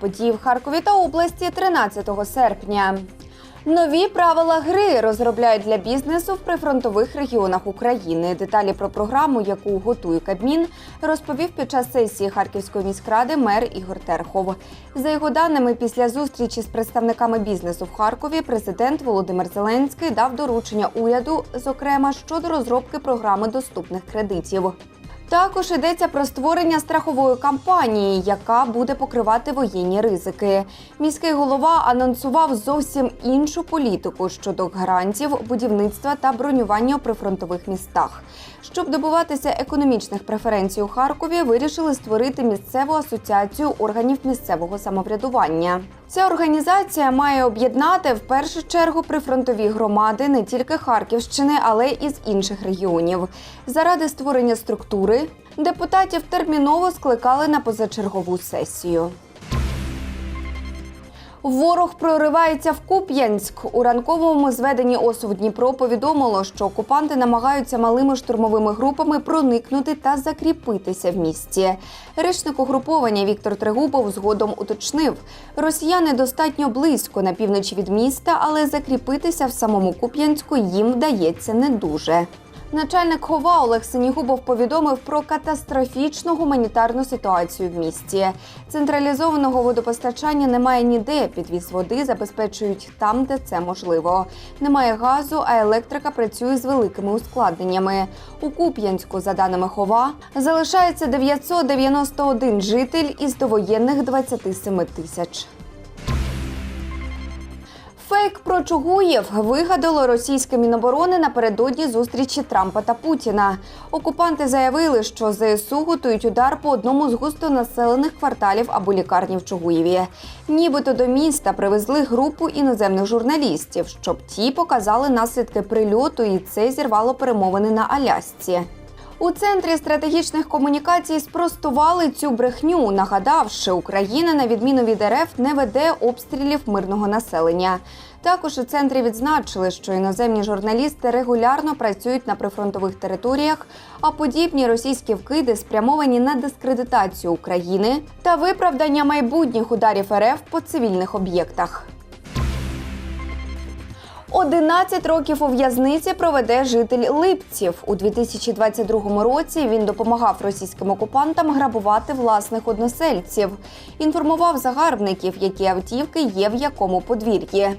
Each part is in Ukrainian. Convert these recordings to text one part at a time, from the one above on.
події в Харкові та області 13 серпня. Нові правила гри розробляють для бізнесу в прифронтових регіонах України. Деталі про програму, яку готує Кабмін, розповів під час сесії Харківської міськради мер Ігор Терхов. За його даними, після зустрічі з представниками бізнесу в Харкові, президент Володимир Зеленський дав доручення уряду, зокрема щодо розробки програми доступних кредитів. Також йдеться про створення страхової кампанії, яка буде покривати воєнні ризики. Міський голова анонсував зовсім іншу політику щодо гарантів будівництва та бронювання у прифронтових містах. Щоб добуватися економічних преференцій у Харкові, вирішили створити місцеву асоціацію органів місцевого самоврядування. Ця організація має об'єднати в першу чергу прифронтові громади не тільки Харківщини, але й з інших регіонів. Заради створення структури депутатів терміново скликали на позачергову сесію. Ворог проривається в Куп'янськ. У ранковому зведенні ОСУ в Дніпро повідомило, що окупанти намагаються малими штурмовими групами проникнути та закріпитися в місті. Речник угруповання Віктор Трегубов згодом уточнив: росіяни достатньо близько на півночі від міста, але закріпитися в самому Куп'янську їм вдається не дуже. Начальник хова Олег Синігубов повідомив про катастрофічну гуманітарну ситуацію в місті. Централізованого водопостачання немає ніде. Підвіз води забезпечують там, де це можливо. Немає газу, а електрика працює з великими ускладненнями. У Куп'янську, за даними хова, залишається 991 житель із довоєнних 27 тисяч. Фейк про Чугуєв вигадало російське міноборони напередодні зустрічі Трампа та Путіна. Окупанти заявили, що ЗСУ готують удар по одному з густонаселених кварталів або лікарні в Чугуєві. Нібито до міста привезли групу іноземних журналістів, щоб ті показали наслідки прильоту, і це зірвало перемовини на Алясці. У центрі стратегічних комунікацій спростували цю брехню, нагадавши, Україна, на відміну від РФ, не веде обстрілів мирного населення. Також у центрі відзначили, що іноземні журналісти регулярно працюють на прифронтових територіях, а подібні російські вкиди спрямовані на дискредитацію України та виправдання майбутніх ударів РФ по цивільних об'єктах. 11 років у в'язниці проведе житель Липців. У 2022 році він допомагав російським окупантам грабувати власних односельців, інформував загарбників, які автівки є в якому подвір'ї.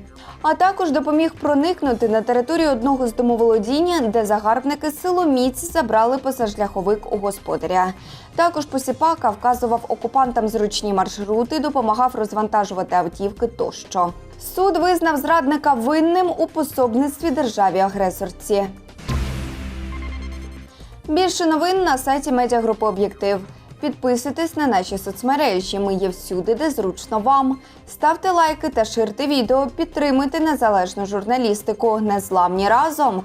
А також допоміг проникнути на територію одного з домоволодіння, де загарбники силоміць забрали посажляховик у господаря. Також Посіпака вказував окупантам зручні маршрути, допомагав розвантажувати автівки тощо. Суд визнав зрадника винним у пособництві державі-агресорці. Більше новин на сайті медіагрупи Об'єктив. Підписуйтесь на наші соцмережі. Ми є всюди, де зручно вам. Ставте лайки та ширте відео. Підтримуйте незалежну журналістику. Незламні разом.